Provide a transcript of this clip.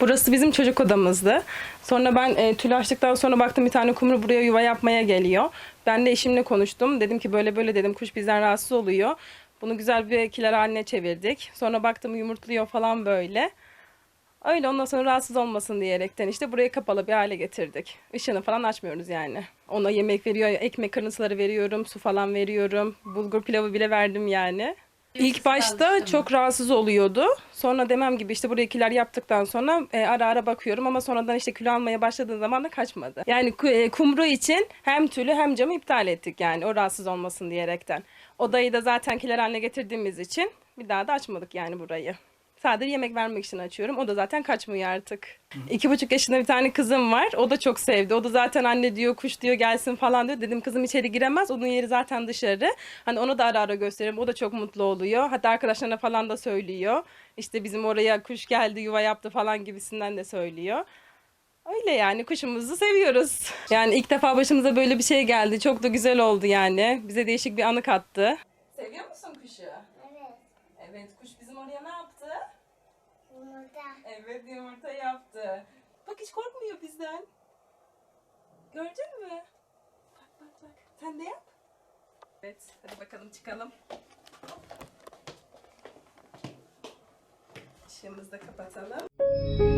Burası bizim çocuk odamızdı. Sonra ben e, tül açtıktan sonra baktım bir tane kumru buraya yuva yapmaya geliyor. Ben de eşimle konuştum. Dedim ki böyle böyle dedim kuş bizden rahatsız oluyor. Bunu güzel bir kiler haline çevirdik. Sonra baktım yumurtluyor falan böyle. Öyle ondan sonra rahatsız olmasın diyerekten işte burayı kapalı bir hale getirdik. Işığını falan açmıyoruz yani. Ona yemek veriyor, ekmek kırıntıları veriyorum, su falan veriyorum. Bulgur pilavı bile verdim yani. İlk başta çok rahatsız oluyordu. Sonra demem gibi işte buraya kiler yaptıktan sonra e, ara ara bakıyorum ama sonradan işte kilo almaya başladığı zaman da kaçmadı. Yani e, kumru için hem tülü hem camı iptal ettik yani o rahatsız olmasın diyerekten. Odayı da zaten kiler haline getirdiğimiz için bir daha da açmadık yani burayı. Sadece yemek vermek için açıyorum. O da zaten kaçmıyor artık. İki buçuk yaşında bir tane kızım var. O da çok sevdi. O da zaten anne diyor, kuş diyor gelsin falan diyor. Dedim kızım içeri giremez. Onun yeri zaten dışarı. Hani onu da ara ara gösteririm. O da çok mutlu oluyor. Hatta arkadaşlarına falan da söylüyor. İşte bizim oraya kuş geldi, yuva yaptı falan gibisinden de söylüyor. Öyle yani kuşumuzu seviyoruz. Yani ilk defa başımıza böyle bir şey geldi. Çok da güzel oldu yani. Bize değişik bir anı kattı. Seviyor musun kuşu? Evet. Evet kuş bizim oraya ne yaptı? Yumurta. Evet yumurta yaptı. Bak hiç korkmuyor bizden. Gördün mü? Bak bak bak. Sen de yap. Evet hadi bakalım çıkalım. Işığımızı da kapatalım.